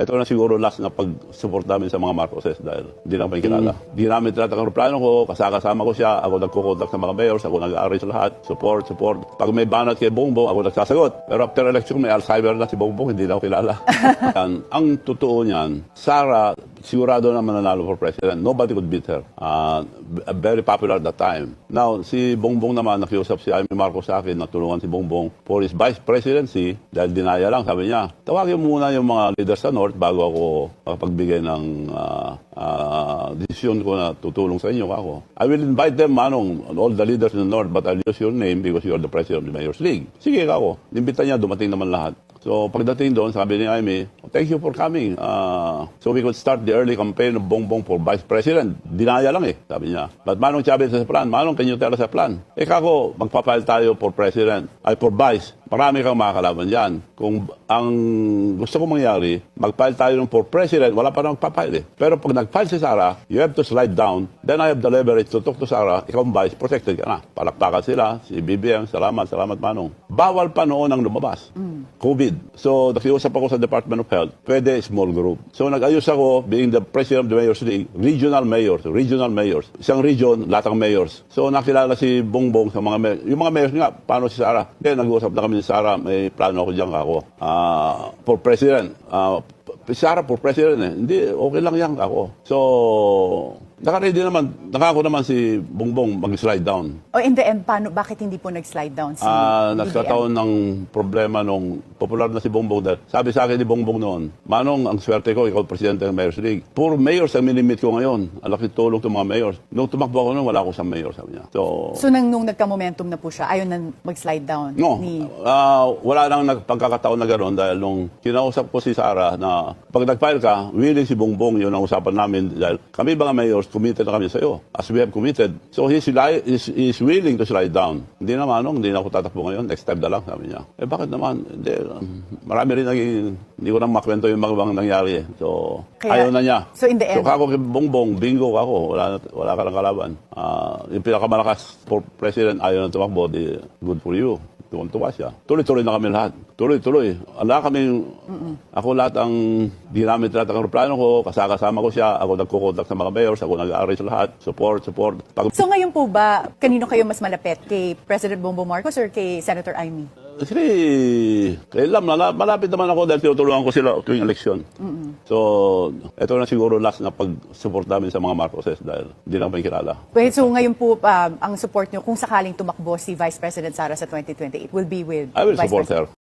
ito na siguro last na pag-support namin sa mga Marcoses dahil hindi lang kami kilala. Hindi namin tinatanggap ang plano ko, kasakasama ko siya, ako nagkukontak sa mga mayors, ako nag-aaral sa lahat, support, support. Pag may banat kay Bongbong, ako nagsasagot. Pero after election, may Alzheimer na si Bongbong, hindi na ako kilala. Yan. Ang totoo niyan, Sara, sigurado na mananalo for president. Nobody could beat her. Uh, very popular at that time. Now, si Bongbong naman, nakiusap si Amy Marcos sa akin, natulungan si Bongbong for his vice presidency dahil dinaya lang, sabi niya, tawagin muna yung mga leaders sa North bago ako makapagbigay ng ah, ah, desisyon ko na tutulong sa inyo ako. I will invite them, manong, all the leaders in the North, but I'll use your name because you are the president of the Mayor's League. Sige ako. Nimbita niya, dumating naman lahat. So pagdating doon, sabi ni Amy, thank you for coming. Uh, so we could start the early campaign of Bongbong for Vice President. Dinaya lang eh, sabi niya. But Manong Chavez sa plan, Manong, can you tell us a plan? Eh kako, magpapile tayo for President, ay for Vice. Marami kang makakalaban dyan. Kung ang gusto kong mangyari, mag-file tayo ng for President, wala pa na magpapile eh. Pero pag nag-file si Sara, you have to slide down. Then I have the leverage to talk to Sara, ikaw ang Vice, protected ka na. Palakpakan sila, si BBM, salamat, salamat Manong. Bawal pa noon ang lumabas. COVID. So, nakiusap ako sa Department of Health, pwede small group. So, nag-ayos ako, being the president of the Mayor's League, regional mayors, regional mayors. Isang region, lahat ng mayors. So, nakilala si Bongbong sa mga mayors. Yung mga mayors nga, paano si Sara? Then, nag-uusap na kami ni Sara, may plano ako dyan ako. Ah, for president. Ah, p- Sara for president eh. Hindi, okay lang yan ako. So, nakaready naman, nakako naman si Bongbong mag-slide down. O in the end, paano, bakit hindi po nag-slide down si Ah, BBM? nagkataon ng problema nung popular na si Bongbong dahil sabi sa akin ni Bongbong noon, Manong, ang swerte ko, ikaw presidente ng Mayor's League. Puro mayors ang minimit ko ngayon. Ang laki tulong ng mga mayors. Nung tumakbo ako noon, wala ako sa mayor, sabi niya. So, So nang nung nagka-momentum na po siya, ayaw na mag-slide down no, ni... ah, wala nang nagpagkakataon na gano'n dahil nung kinausap ko si Sara na pag nag-file ka, willing si Bongbong, yun ang usapan namin dahil kami mga mayors, committed na kami sa iyo. As we have committed. So he's, li- he's, he's willing to slide down. Hindi na manong, hindi na ako tatakbo ngayon. Next time na lang, sabi niya. Eh bakit naman? Hindi, marami rin naging, hindi ko na makwento yung mga mga nangyari. eh. So, Kaya- ayaw na niya. so in the end- So kako kay Bongbong, bingo ako. Wala, na- wala ka ng kalaban. Ah, yung pinakamalakas for president, ayaw na tumakbo, di, good for you. Tuwan-tuwa siya. Tuloy-tuloy na kami lahat. Tuloy-tuloy. Wala kami, ako lahat ang, di namin tinatanggap ang plano ko, kasakasama ko siya, ako nagkukontak sa mga mayors, ako nag-aaral sa lahat, support, support. Pag, So ngayon po ba, kanino kayo mas malapit? Kay President Bongbong Marcos or kay Senator Amy? Kasi, kailan, mala- malapit naman ako dahil tinutulungan ko sila tuwing eleksyon. So, ito na siguro last na pag-support namin sa mga Marcoses dahil hindi lang kami kilala. Well, so ngayon po, um, ang support nyo, kung sakaling tumakbo si Vice President Sara sa 2028, will be with I will Vice support President- her.